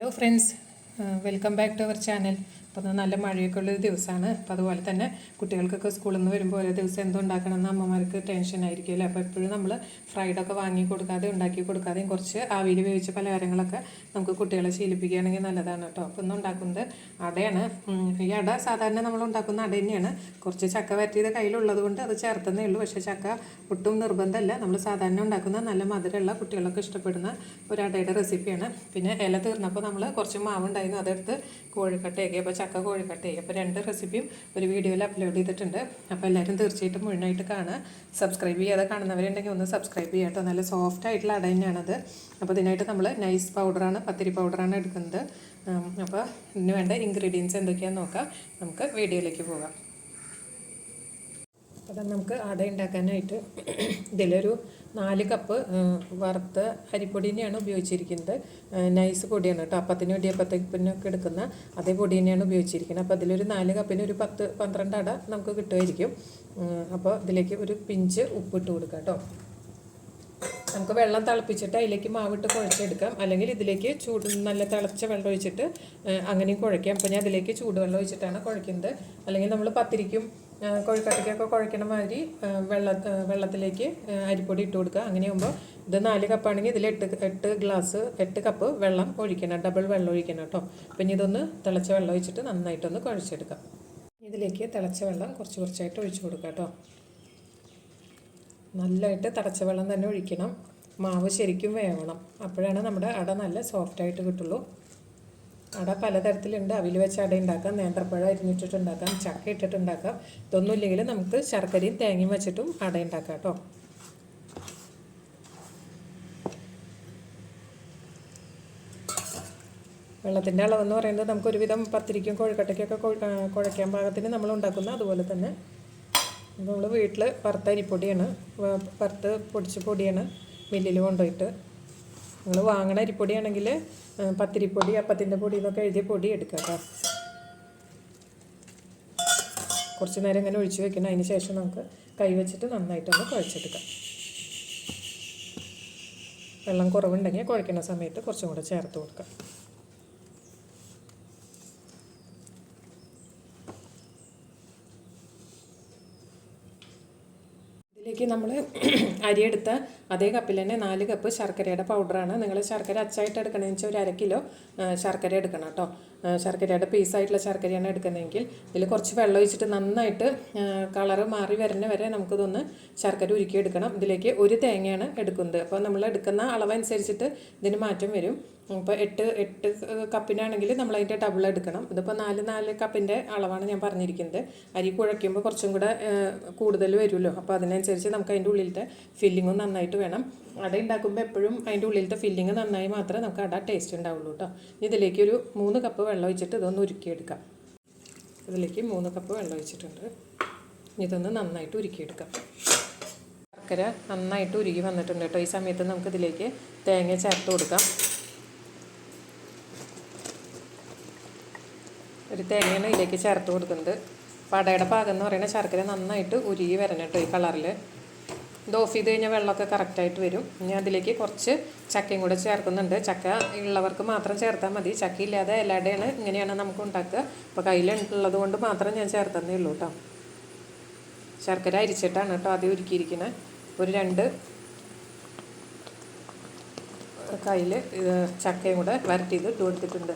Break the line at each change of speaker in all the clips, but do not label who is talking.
Hello friends, uh, welcome back to our channel. അപ്പോൾ അത് നല്ല മഴയൊക്കെ ഉള്ളൊരു ദിവസമാണ്. അപ്പോൾ അതുപോലെ തന്നെ കുട്ടികൾക്കൊക്കെ സ്കൂളിൽ നിന്ന് വരുമ്പോൾ ഓരോ ദിവസം എന്തോ ഉണ്ടാക്കണമെന്ന് അമ്മമാർക്ക് ടെൻഷൻ ആയിരിക്കുമല്ലോ അപ്പോൾ എപ്പോഴും നമ്മൾ ഫ്രൈഡൊക്കെ വാങ്ങി കൊടുക്കാതെ ഉണ്ടാക്കി കൊടുക്കാതെയും കുറച്ച് ആവിയിൽ വേവിച്ച പലഹാരങ്ങളൊക്കെ നമുക്ക് കുട്ടികളെ ശീലിപ്പിക്കുകയാണെങ്കിൽ നല്ലതാണ് കേട്ടോ. അപ്പോൾ ഇന്ന് ഉണ്ടാക്കുന്നത് അടയാണ്. ഈ അട സാധാരണ നമ്മൾ ഉണ്ടാക്കുന്ന അട തന്നെയാണ്. കുറച്ച് ചക്ക വരട്ടിയത് കയ്യിലുള്ളത് കൊണ്ട് അത് ചേർത്തന്നേ ഉള്ളൂ. പക്ഷേ ചക്ക ഒട്ടും നിർബന്ധമല്ല. നമ്മൾ സാധാരണ ഉണ്ടാക്കുന്ന നല്ല മധുരമുള്ള കുട്ടികളൊക്കെ ഇഷ്ടപ്പെടുന്ന ഒരു അടയുടെ റെസിപ്പിയാണ് പിന്നെ ഇല തീർന്നപ്പോൾ നമ്മൾ കുറച്ച് മാവ് ഉണ്ടായിരുന്നു അതെടുത്ത് കോഴിക്കട്ടയൊക്കെ അപ്പോൾ കോഴിക്കട്ടയൊക്കെ അപ്പോൾ രണ്ട് റെസിപ്പിയും ഒരു വീഡിയോയിൽ അപ്ലോഡ് ചെയ്തിട്ടുണ്ട്. അപ്പോൾ എല്ലാവരും തീർച്ചയായിട്ടും മുഴുവനായിട്ട് കാണുക. സബ്സ്ക്രൈബ് ചെയ്യാതെ കാണുന്നവരുണ്ടെങ്കിൽ ഒന്ന് സബ്സ്ക്രൈബ് ചെയ്യുക കേട്ടോ. നല്ല സോഫ്റ്റ് ആയിട്ടുള്ള അട തന്നെയാണത്. അപ്പോൾ ഇതിനായിട്ട് നമ്മൾ നൈസ് പൗഡറാണ് പത്തിരി പൗഡറാണ് എടുക്കുന്നത്. അപ്പോൾ ഇതിന് വേണ്ട ഇൻഗ്രീഡിയൻസ് എന്തൊക്കെയാണെന്ന് നോക്കാം. നമുക്ക് വീഡിയോയിലേക്ക് പോകാം. അപ്പം നമുക്ക് അട ഉണ്ടാക്കാനായിട്ട് ഇതിലൊരു നാല് കപ്പ് വറുത്ത അരിപ്പൊടി തന്നെയാണ് ഉപയോഗിച്ചിരിക്കുന്നത് നൈസ് പൊടിയാണ് കേട്ടോ. അപ്പത്തിന് ഇടിയപ്പത്തിനൊക്കെ എടുക്കുന്ന അതേ പൊടി തന്നെയാണ് ഉപയോഗിച്ചിരിക്കുന്നത്. അപ്പോൾ അതിലൊരു നാല് കപ്പിന് ഒരു പത്ത് പന്ത്രണ്ട് അട നമുക്ക് കിട്ടുമായിരിക്കും. അപ്പോൾ ഇതിലേക്ക് ഒരു പിഞ്ച് ഉപ്പ് ഉപ്പിട്ട് കൊടുക്കാം കേട്ടോ. നമുക്ക് വെള്ളം തിളപ്പിച്ചിട്ട് അതിലേക്ക് മാവിട്ട് കുഴച്ചെടുക്കാം. അല്ലെങ്കിൽ ഇതിലേക്ക് ചൂട് നല്ല തിളച്ച വെള്ളം ഒഴിച്ചിട്ട് അങ്ങനെയും കുഴയ്ക്കാം. അപ്പോൾ ഞാൻ അതിലേക്ക് ചൂടുവെള്ളം ഒഴിച്ചിട്ടാണ് കുഴക്കുന്നത് അല്ലെങ്കിൽ നമ്മൾ പത്തിരിക്കും കൊഴുക്കട്ടയ്ക്കൊക്കെ കുഴക്കണ മാതിരി വെള്ള വെള്ളത്തിലേക്ക് അരിപ്പൊടി ഇട്ട് കൊടുക്കുക. അങ്ങനെയാകുമ്പോൾ ഇത് നാല് കപ്പാണെങ്കിൽ ഇതിൽ എട്ട് എട്ട് ഗ്ലാസ് എട്ട് കപ്പ് വെള്ളം ഒഴിക്കണം. ഡബിൾ വെള്ളം ഒഴിക്കണം കേട്ടോ. പിന്നെ ഇതൊന്ന് തിളച്ച വെള്ളം ഒഴിച്ചിട്ട് നന്നായിട്ടൊന്ന് കുഴച്ചെടുക്കാം. ഇതിലേക്ക് തിളച്ച വെള്ളം കുറച്ച് കുറച്ചായിട്ട് ഒഴിച്ചു കൊടുക്കാം കേട്ടോ. നല്ലതായിട്ട് തിളച്ച വെള്ളം തന്നെ ഒഴിക്കണം. മാവ് ശരിക്കും വേവണം. അപ്പോഴാണ് നമ്മുടെ അട നല്ല സോഫ്റ്റായിട്ട് കിട്ടുള്ളൂ. അട പലതരത്തിലുണ്ട്. അവിൽ വെച്ച് അട ഉണ്ടാക്കാം നേന്ത്രപ്പഴ അരിഞ്ഞിട്ടിട്ട് ഉണ്ടാക്കാം ചക്ക ഇട്ടിട്ട് ഉണ്ടാക്കാം ഇതൊന്നും ഇല്ലെങ്കിൽ നമുക്ക് ശർക്കരയും തേങ്ങയും വെച്ചിട്ടും അട ഉണ്ടാക്കാം കേട്ടോ. വെള്ളത്തിന്റെ അളവെന്ന് പറയുന്നത് നമുക്ക് ഒരുവിധം പത്തിരിക്കും കോഴിക്കട്ടയ്ക്കൊക്കെ കുഴയ്ക്കാൻ പാകത്തിന് നമ്മൾ ഉണ്ടാക്കുന്ന അതുപോലെ തന്നെ നമ്മൾ വീട്ടിൽ വറുത്ത അരിപ്പൊടിയാണ് വറുത്ത് പൊടിച്ച് പൊടിയാണ് മില്ലിൽ കൊണ്ടുപോയിട്ട് നിങ്ങൾ വാങ്ങണ അരിപ്പൊടിയാണെങ്കിൽ പത്തിരിപ്പൊടി അപ്പത്തിന്റെ പൊടി എന്നൊക്കെ എഴുതിയ പൊടി എടുക്കുക കേട്ടോ. കുറച്ച് നേരം ഇങ്ങനെ ഒഴിച്ച് വെക്കണം. അതിന് ശേഷം നമുക്ക് കൈ വെച്ചിട്ട് നന്നായിട്ടൊന്ന് കുഴച്ചെടുക്കാം. വെള്ളം കുറവുണ്ടെങ്കിൽ കുഴക്കുന്ന സമയത്ത് കുറച്ചും കൂടെ ചേർത്ത് കൊടുക്കാം. ഇതിലേക്ക് നമ്മൾ അരിയെടുത്ത അതേ കപ്പിൽ തന്നെ നാല് കപ്പ് ശർക്കരയുടെ പൗഡറാണ് നിങ്ങൾ ശർക്കര അച്ചായിട്ട് എടുക്കണമെന്ന് വെച്ചാൽ ഒരു അര കിലോ ശർക്കര എടുക്കണം കേട്ടോ ശർക്കരയുടെ പീസായിട്ടുള്ള ശർക്കരയാണ് എടുക്കുന്നതെങ്കിൽ ഇതിൽ കുറച്ച് വെള്ളം ഒഴിച്ചിട്ട് നന്നായിട്ട് കളർ മാറി വരുന്ന വരെ നമുക്കിതൊന്ന് ശർക്കര ഉരുക്കി എടുക്കണം ഇതിലേക്ക് ഒരു തേങ്ങയാണ് എടുക്കുന്നത്. അപ്പോൾ നമ്മൾ എടുക്കുന്ന അളവനുസരിച്ചിട്ട് ഇതിന് മാറ്റം വരും. ഇപ്പോൾ എട്ട് എട്ട് കപ്പിനാണെങ്കിൽ നമ്മൾ അതിന്റെ ഡബിൾ എടുക്കണം. ഇതിപ്പോൾ നാല് നാല് കപ്പിന്റെ അളവാണ് ഞാൻ പറഞ്ഞിരിക്കുന്നത്. അരി കുഴയ്ക്കുമ്പോൾ കുറച്ചും കൂടെ കൂടുതൽ വരുമല്ലോ. അപ്പോൾ അതിനനുസരിച്ച് നമുക്ക് അതിന്റെ ഉള്ളിലത്തെ ഫില്ലിങ്ങും നന്നായിട്ട് വേണം. അട ഉണ്ടാക്കുമ്പോൾ എപ്പോഴും അതിന്റെ ഉള്ളിലത്തെ ഫില്ലിങ് നന്നായി മാത്രമേ നമുക്ക് അട ടേസ്റ്റ് ഉണ്ടാവുള്ളൂ കേട്ടോ ഇതിലേക്ക് ഒരു മൂന്ന് കപ്പ് വെള്ളം ഒഴിച്ചിട്ട് ഇതൊന്ന് ഉരുക്കിയെടുക്കാം. ഇതിലേക്ക് മൂന്ന് കപ്പ് വെള്ളം ഒഴിച്ചിട്ടുണ്ട്. ഇതൊന്ന് നന്നായിട്ട് ഉരുക്കിയെടുക്കാം. ശർക്കര നന്നായിട്ട് ഉരുകി വന്നിട്ടുണ്ട് കേട്ടോ. ഈ സമയത്ത് നമുക്ക് ഇതിലേക്ക് തേങ്ങ ചേർത്ത് കൊടുക്കാം. ഒരു തേങ്ങയാണ് ഇതിലേക്ക് ചേർത്ത് കൊടുക്കുന്നത്. പടയുടെ പാകം എന്ന് പറയുന്നത് ശർക്കര നന്നായിട്ട് ഉരുകി വരണം കേട്ടോ ഈ കളറിൽ ഇത് ഓഫ് ചെയ്ത് കഴിഞ്ഞാൽ വെള്ളമൊക്കെ കറക്റ്റായിട്ട് വരും. ഇനി അതിലേക്ക് കുറച്ച് ചക്കയും കൂടെ ചേർക്കുന്നുണ്ട്. ചക്ക ഉള്ളവർക്ക് മാത്രം ചേർത്താൽ മതി. ചക്ക ഇല്ലാതെ എല്ലാവരുടെയാണ് ഇങ്ങനെയാണ് നമുക്ക് ഉണ്ടാക്കുക. അപ്പോൾ കയ്യിലുള്ളത് കൊണ്ട് മാത്രം ഞാൻ ചേർത്തന്നേ ഉള്ളൂ കേട്ടോ ശർക്കര അരിച്ചിട്ടാണ് കേട്ടോ ആദ്യം ഒരുക്കിയിരിക്കുന്നത് ഒരു രണ്ട് കയ്യിൽ ചക്കയും കൂടെ വരട്ടിയത് ഇട്ട് കൊടുത്തിട്ടുണ്ട്.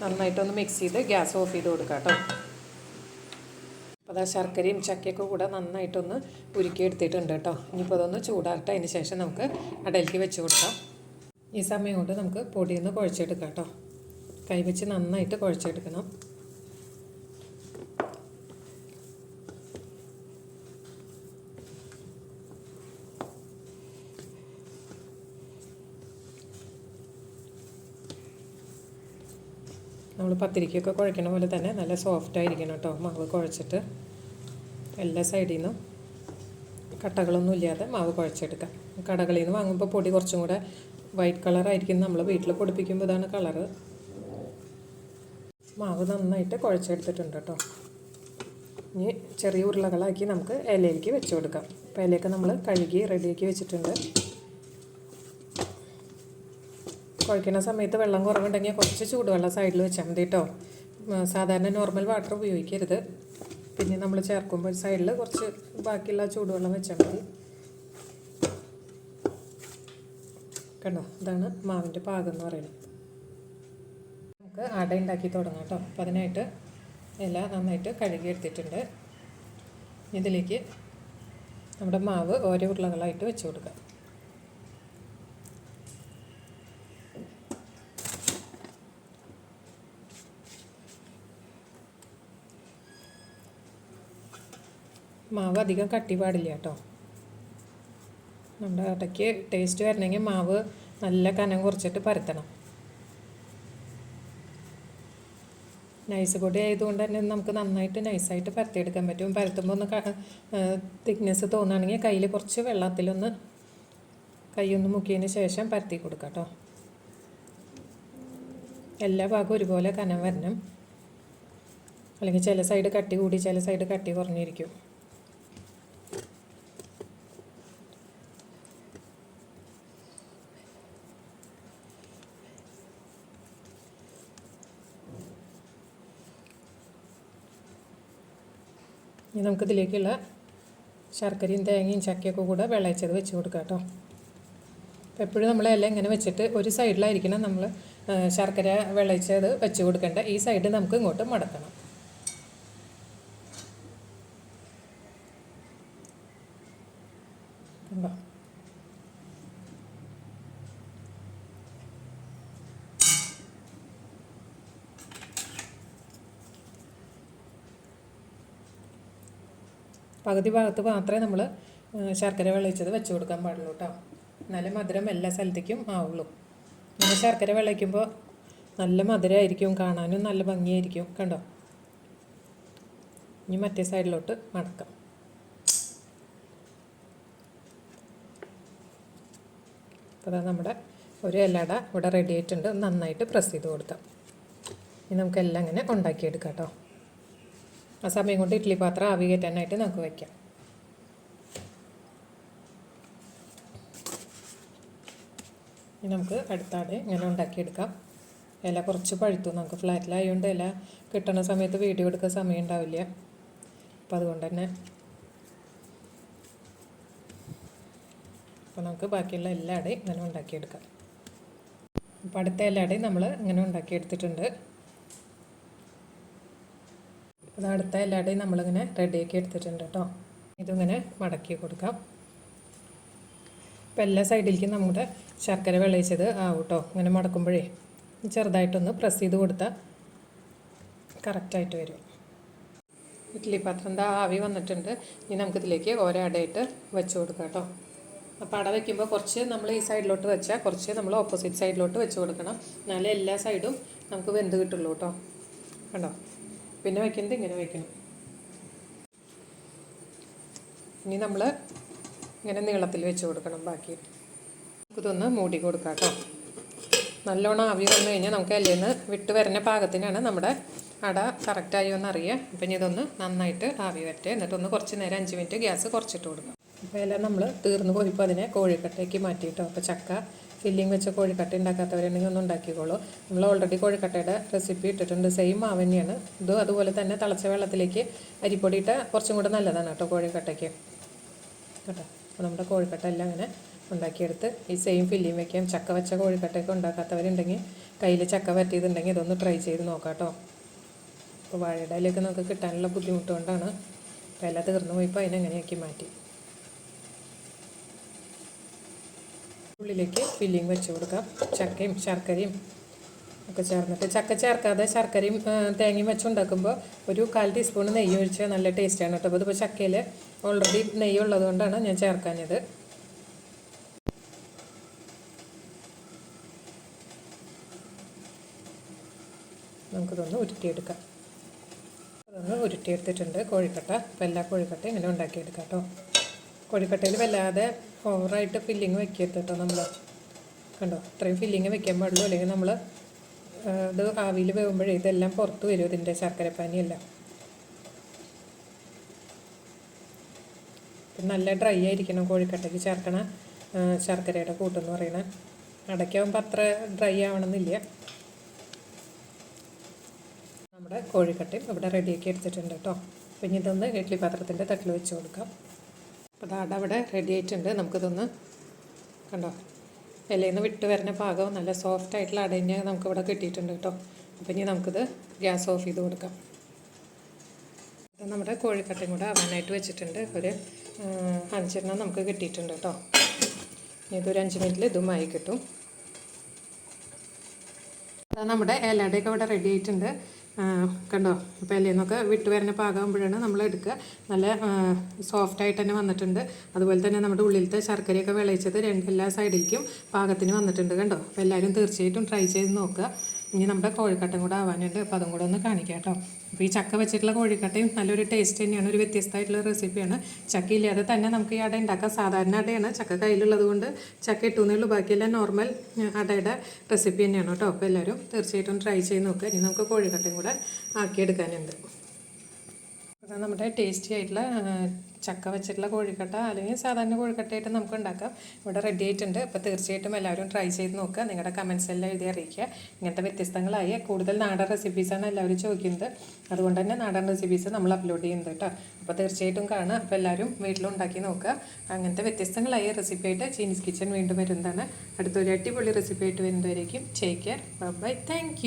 നന്നായിട്ടൊന്ന് മിക്സ് ചെയ്ത് ഗ്യാസ് ഓഫ് ചെയ്ത് കൊടുക്കാം കേട്ടോ അതാ ശർക്കരയും ചക്കയൊക്കെ കൂടെ നന്നായിട്ടൊന്ന് ഉരുക്കിയെടുത്തിട്ടുണ്ട് കേട്ടോ. ഇനിയിപ്പോൾ അതൊന്ന് ചൂടാറട്ടെ. അതിന് ശേഷം നമുക്ക് അടയിലേക്ക് വെച്ച് കൊടുക്കാം. ഈ സമയം കൊണ്ട് നമുക്ക് പൊടിയൊന്ന് കുഴച്ചെടുക്കാം കേട്ടോ. കൈവച്ച് നന്നായിട്ട് കുഴച്ചെടുക്കണം. നമ്മൾ പത്തിരിക്കൊക്കെ കുഴക്കണ പോലെ തന്നെ നല്ല സോഫ്റ്റ് ആയിരിക്കണം കേട്ടോ. മാവ് കുഴച്ചിട്ട്. എല്ലാ സൈഡിൽ നിന്നും കട്ടകളൊന്നും ഇല്ലാതെ മാവ് കുഴച്ചെടുക്കാം കടകളിൽ നിന്ന് വാങ്ങുമ്പോൾ പൊടി കുറച്ചും കൂടെ വൈറ്റ് കളറായിരിക്കും നമ്മൾ വീട്ടിൽ പൊടിപ്പിക്കുമ്പോൾ ഇതാണ് കളറ് മാവ് നന്നായിട്ട് കുഴച്ചെടുത്തിട്ടുണ്ട് കേട്ടോ. ഇനി ചെറിയ ഉരുളകളാക്കി നമുക്ക് ഇലയിലേക്ക് വെച്ച് കൊടുക്കാം. അപ്പോൾ ഇലയൊക്കെ നമ്മൾ കഴുകി റെഡിയാക്കി വെച്ചിട്ടുണ്ട്. കുഴക്കുന്ന സമയത്ത് വെള്ളം കുറവുണ്ടെങ്കിൽ കുറച്ച് ചൂടുവെള്ളം സൈഡിൽ വെച്ചാൽ മതി കേട്ടോ. സാധാരണ നോർമൽ വാട്ടർ ഉപയോഗിക്കരുത്. പിന്നെ നമ്മൾ ചേർക്കുമ്പോൾ സൈഡിൽ കുറച്ച് ബാക്കിയുള്ള ചൂടുവെള്ളം വെച്ചാൽ മതി. കണ്ടോ? ഇതാണ് മാവിന്റെ പാകം എന്ന് പറയുന്നത്. നമുക്ക് അട ഉണ്ടാക്കി തുടങ്ങാം കേട്ടോ. അപ്പോൾ അതിനായിട്ട് ഇല നന്നായിട്ട് കഴുകി എടുത്തിട്ടുണ്ട്. ഇതിലേക്ക് നമ്മുടെ മാവ് ഓരോ ഉരുളകളായിട്ട് വെച്ച് കൊടുക്കാം. മാവ് അധികം കട്ടി പാടില്ല കേട്ടോ. നമ്മുടെ അടയ്ക്ക് ടേസ്റ്റ് വരണമെങ്കിൽ മാവ് നല്ല കനം കുറച്ചിട്ട് പരത്തണം. നൈസ് പൊടി ആയതുകൊണ്ട് തന്നെ നമുക്ക് നന്നായിട്ട് നൈസായിട്ട് പരത്തിയെടുക്കാൻ പറ്റും. പരത്തുമ്പോൾ ഒന്ന് തിക്നെസ് തോന്നുകയാണെങ്കിൽ കയ്യിൽ കുറച്ച് വെള്ളത്തിലൊന്ന് കൈയൊന്ന് മുക്കിയതിന് ശേഷം പരത്തി കൊടുക്കുക കേട്ടോ. എല്ലാ ഭാഗവും ഒരുപോലെ കനം വരണം. അല്ലെങ്കിൽ ചില സൈഡ് കട്ടി കൂടി ചില സൈഡ് കട്ടി കുറഞ്ഞിരിക്കും. ഇനി നമുക്കിതിലേക്കുള്ള ശർക്കരയും തേങ്ങയും ചക്കയൊക്കെ കൂടെ വിളയിച്ചത് വെച്ച് കൊടുക്കാം കേട്ടോ. അപ്പോൾ എപ്പോഴും നമ്മളെല്ലാം ഇങ്ങനെ വെച്ചിട്ട് ഒരു സൈഡിലായിരിക്കണം നമ്മൾ ശർക്കര വിളയിച്ചത് വെച്ച് കൊടുക്കേണ്ട. ഈ സൈഡ് നമുക്ക് ഇങ്ങോട്ട് മടക്കണം കണ്ടോ പകുതി ഭാഗത്ത് മാത്രമേ നമ്മൾ ശർക്കര വിളയിച്ചത് വെച്ച് കൊടുക്കാൻ പാടുള്ളൂ കേട്ടോ. നല്ല മധുരം എല്ലാ സ്ഥലത്തേക്കും ആവുള്ളൂ. നമ്മൾ ശർക്കര വിളയ്ക്കുമ്പോൾ നല്ല മധുരമായിരിക്കും കാണാനും നല്ല ഭംഗിയായിരിക്കും കണ്ടോ? ഇനി മറ്റേ സൈഡിലോട്ട് മടക്കാം. അപ്പോൾ നമ്മുടെ ഒരു ഇലട ഇവിടെ റെഡി ആയിട്ടുണ്ട്. നന്നായിട്ട് പ്രസ് ചെയ്ത് കൊടുക്കാം. ഇനി നമുക്കെല്ലാം ഇങ്ങനെ ഉണ്ടാക്കിയെടുക്കാം കേട്ടോ. ആ സമയം കൊണ്ട് ഇഡ്ഡലി പാത്രം ആവി കയറ്റാനായിട്ട് നമുക്ക് വയ്ക്കാം നമുക്ക് അടുത്താടെ ഇങ്ങനെ ഉണ്ടാക്കിയെടുക്കാം. ഇല കുറച്ച് പഴുത്തു. നമുക്ക് ഫ്ലാറ്റിലായതുകൊണ്ട് ഇല കിട്ടണ സമയത്ത് വീഡിയോ എടുക്കാൻ സമയം ഉണ്ടാവില്ല. അപ്പോൾ അതുകൊണ്ട് തന്നെ അപ്പോൾ നമുക്ക് ബാക്കിയുള്ള എല്ലാ അടയും ഇങ്ങനെ ഉണ്ടാക്കിയെടുക്കാം. അപ്പോൾ അടുത്ത എല്ലാ അടയും നമ്മൾ ഇങ്ങനെ ഉണ്ടാക്കിയെടുത്തിട്ടുണ്ട്. അത് അടുത്ത എല്ലാവരുടെയും നമ്മളിങ്ങനെ റെഡിയാക്കി എടുത്തിട്ടുണ്ട് കേട്ടോ. ഇതിങ്ങനെ മടക്കി കൊടുക്കാം. അപ്പോൾ എല്ലാ സൈഡിലേക്കും നമ്മുടെ ശർക്കര വിളയിച്ചത് ആവും കേട്ടോ. ഇങ്ങനെ മടക്കുമ്പോഴേ ചെറുതായിട്ടൊന്ന് പ്രസ് ചെയ്ത് കൊടുത്താൽ കറക്റ്റായിട്ട് വരും. ഇഡ്ഡലി പാത്രം ദാ ആവി വന്നിട്ടുണ്ട്. ഇനി നമുക്കിതിലേക്ക് ഓരോ അടയിട്ട് വെച്ച് കൊടുക്കാം കേട്ടോ. അപ്പോൾ അട വയ്ക്കുമ്പോൾ കുറച്ച് നമ്മൾ ഈ സൈഡിലോട്ട് വെച്ചാൽ കുറച്ച് നമ്മൾ ഓപ്പോസിറ്റ് സൈഡിലോട്ട് വെച്ച് കൊടുക്കണം. എന്നാലേ എല്ലാ സൈഡും നമുക്ക് വെന്ത് കിട്ടുള്ളൂ കേട്ടോ. കണ്ടോ? പിന്നെ വയ്ക്കുന്നത് ഇങ്ങനെ വയ്ക്കണം ഇനി നമ്മൾ ഇങ്ങനെ നീളത്തിൽ വെച്ച് കൊടുക്കണം ബാക്കി. നമുക്കിതൊന്ന് മൂടി കൊടുക്കാം കേട്ടോ നല്ലോണം ആവി വന്നു കഴിഞ്ഞാൽ നമുക്ക് അതിൽ നിന്ന് വിട്ട് വരുന്ന പാകത്തിനാണ് നമ്മുടെ അട കറക്റ്റായി എന്ന് അറിയുക അപ്പം ഇനി ഇതൊന്ന് നന്നായിട്ട് ആവി വരട്ടെ. എന്നിട്ടൊന്ന് കുറച്ച് നേരം അഞ്ച് മിനിറ്റ് ഗ്യാസ് കുറച്ചിട്ട് കൊടുക്കാം. അപ്പോൾ എല്ലാം നമ്മൾ തീർന്നു പോയപ്പോൾ അതിനെ കോഴിക്കട്ടയ്ക്ക് മാറ്റിയിട്ടോ. അപ്പോൾ ചക്ക ഫില്ലിങ് വെച്ച കോഴിക്കട്ട ഉണ്ടാക്കാത്തവരുണ്ടെങ്കിൽ ഒന്ന് ഉണ്ടാക്കിക്കോളൂ. നമ്മൾ ഓൾറെഡി കോഴിക്കട്ടയുടെ റെസിപ്പി ഇട്ടിട്ടുണ്ട്. സെയിം മാവ് തന്നെയാണ്. ഇത് അതുപോലെ തന്നെ തിളച്ച വെള്ളത്തിലേക്ക് അരിപ്പൊടി ഇട്ട കുറച്ചും കൂടെ നല്ലതാണ് കേട്ടോ കോഴിക്കട്ടയ്ക്ക്. കേട്ടോ? അപ്പോൾ നമ്മുടെ കോഴിക്കട്ട എല്ലാം അങ്ങനെ ഉണ്ടാക്കിയെടുത്ത് ഈ സെയിം ഫില്ലിംഗ് വെക്കാം ചക്ക വെച്ച കോഴിക്കട്ടയൊക്കെ ഉണ്ടാക്കാത്തവരുണ്ടെങ്കിൽ കയ്യിൽ ചക്ക പറ്റിയതുണ്ടെങ്കിൽ ഇതൊന്ന് ട്രൈ ചെയ്ത് നോക്കാം കേട്ടോ. അപ്പോൾ വാഴയുടെ ഇലയൊക്കെ നമുക്ക് കിട്ടാനുള്ള ബുദ്ധിമുട്ടുകൊണ്ടാണ് എല്ലാം തീർന്നു പോയപ്പോൾ അതിനെങ്ങനെയാക്കി മാറ്റി. ഉള്ളിലേക്ക് ഫില്ലിങ് വെച്ച് കൊടുക്കാം. ചക്കയും ശർക്കരയും ഒക്കെ ചേർന്നിട്ട് ചക്ക ചേർക്കാതെ ശർക്കരയും തേങ്ങയും വെച്ചുണ്ടാക്കുമ്പോൾ ഒരു കാൽ ടീസ്പൂൺ നെയ്യ് ഒഴിച്ചാൽ നല്ല ടേസ്റ്റാണ് കേട്ടോ. അപ്പോൾ ഇതിപ്പോൾ ചക്കയിൽ ഓൾറെഡി നെയ്യ് ഉള്ളത് കൊണ്ടാണ് ഞാൻ ചേർക്കാഞ്ഞത്. നമുക്കിതൊന്ന് ഉരുട്ടിയെടുക്കാം. അതൊന്ന് ഉരുട്ടിയെടുത്തിട്ടുണ്ട് കോഴിക്കട്ട. അപ്പോൾ എല്ലാ കോഴിക്കട്ട ഇങ്ങനെ ഉണ്ടാക്കിയെടുക്കാം കേട്ടോ. കോഴിക്കട്ടയിൽ വല്ലാതെ ഓവറായിട്ട് ഫില്ലിങ് വെക്കരുത് കേട്ടോ നമ്മൾ കണ്ടോ? ഇത്രയും ഫില്ലിങ് വെക്കാൻ പാടുള്ളൂ. അല്ലെങ്കിൽ നമ്മൾ ഇത് ആവിയിൽ വേകുമ്പോഴേ ഇതെല്ലാം പുറത്ത് വരും ഇതിന്റെ ശർക്കരപ്പാനിയെല്ലാം നല്ല ഡ്രൈ ആയിരിക്കണം കോഴിക്കട്ടയ്ക്ക് ചേർക്കണ ശർക്കരയുടെ കൂട്ടെന്ന് പറയണ അടയ്ക്കാവുമ്പോൾ അത്ര ഡ്രൈ ആവണമെന്നില്ല. നമ്മുടെ കോഴിക്കട്ടയും ഇവിടെ റെഡിയാക്കി എടുത്തിട്ടുണ്ട് കേട്ടോ. അപ്പം ഇനി ഇതൊന്ന് ഇഡ്ഡലി പാത്രത്തിന്റെ തട്ടിൽ വെച്ച് കൊടുക്കാം. അപ്പോൾ അത് അവിടെ റെഡി ആയിട്ടുണ്ട്. നമുക്കിതൊന്ന് കണ്ടോ? ഇലയിൽ നിന്ന് വിട്ട് വരുന്ന പാകം നല്ല സോഫ്റ്റ് ആയിട്ടുള്ള അടഞ്ഞ് നമുക്കിവിടെ കിട്ടിയിട്ടുണ്ട് കേട്ടോ. അപ്പോൾ ഇനി നമുക്കിത് ഗ്യാസ് ഓഫ് ചെയ്ത് കൊടുക്കാം. അപ്പം നമ്മുടെ കോഴിക്കട്ടയും കൂടെ അവനായിട്ട് വെച്ചിട്ടുണ്ട്. ഒരു അഞ്ചെണ്ണം നമുക്ക് കിട്ടിയിട്ടുണ്ട് കേട്ടോ. ഇതൊരു അഞ്ച് മിനിറ്റിൽ ഇതും ആയി കിട്ടും നമ്മുടെ ഇലയുടെയൊക്കെ ഇവിടെ റെഡി ആയിട്ടുണ്ട്. കണ്ടോ? അപ്പോൾ എന്നൊക്കെ വിട്ട് വരുന്ന പാകമാകുമ്പോഴാണ് നമ്മൾ എടുക്കുക. നല്ല സോഫ്റ്റായിട്ട് തന്നെ വന്നിട്ടുണ്ട്. അതുപോലെ തന്നെ നമ്മുടെ ഉള്ളിലത്തെ ശർക്കരയൊക്കെ വിളയിച്ചത് രണ്ട് എല്ലാ സൈഡിലേക്കും പാകത്തിന് വന്നിട്ടുണ്ട് കണ്ടോ? അപ്പോൾ എല്ലാവരും തീർച്ചയായിട്ടും ട്രൈ ചെയ്ത് നോക്കുക. ഇനി നമ്മുടെ കോഴിക്കട്ടയും കൂടെ ആവാനുണ്ട്. അപ്പോൾ അതും കൂടെ ഒന്ന് കാണിക്കാം കേട്ടോ. അപ്പോൾ ഈ ചക്ക വെച്ചിട്ടുള്ള കോഴിക്കട്ടയും നല്ലൊരു ടേസ്റ്റ് തന്നെയാണ് ഒരു വ്യത്യസ്തമായിട്ടുള്ള റെസിപ്പിയാണ് ചക്ക ഇല്ലാതെ തന്നെ നമുക്ക് ഈ അട ഉണ്ടാക്കാം. സാധാരണ അടയാണ് ചക്ക കയ്യിലുള്ളത് കൊണ്ട് ചക്ക ഇട്ടുന്നേ ഉള്ളൂ ബാക്കിയെല്ലാം നോർമൽ അടയുടെ റെസിപ്പി തന്നെയാണ് കേട്ടോ. അപ്പോൾ എല്ലാവരും തീർച്ചയായിട്ടും ട്രൈ ചെയ്ത് നോക്കുക ഇനി നമുക്ക് കോഴിക്കട്ടയും കൂടെ ആക്കിയെടുക്കാനുണ്ട്. നമ്മുടെ ടേസ്റ്റി ആയിട്ടുള്ള ചക്ക വെച്ചിട്ടുള്ള കോഴിക്കട്ട അല്ലെങ്കിൽ സാധാരണ കോഴിക്കട്ടയായിട്ട് നമുക്ക് ഉണ്ടാക്കാം. ഇവിടെ റെഡി ആയിട്ടുണ്ട്. അപ്പോൾ തീർച്ചയായിട്ടും എല്ലാവരും ട്രൈ ചെയ്ത് നോക്കുക. നിങ്ങളുടെ കമൻസ് എല്ലാം എഴുതി അറിയിക്കുക. ഇങ്ങനത്തെ വ്യത്യസ്തങ്ങളായ കൂടുതൽ നാടൻ റെസിപ്പീസാണ് എല്ലാവരും ചോദിക്കുന്നത്. അതുകൊണ്ട് തന്നെ നാടൻ റെസിപ്പീസ് നമ്മൾ അപ്ലോഡ് ചെയ്യുന്നത് കേട്ടോ. അപ്പോൾ തീർച്ചയായിട്ടും കാണുക. അപ്പോൾ എല്ലാവരും വീട്ടിലുണ്ടാക്കി നോക്കുക. അങ്ങനത്തെ വ്യത്യസ്തങ്ങളായ റെസിപ്പി ആയിട്ട് ചീനീസ് കിച്ചൺ വീണ്ടും വരുന്നതാണ്. അടുത്തൊരു അടിപൊളി റെസിപ്പി ആയിട്ട് വരുന്നവരേക്കും ടേക്ക് കെയർ ബൈ താങ്ക്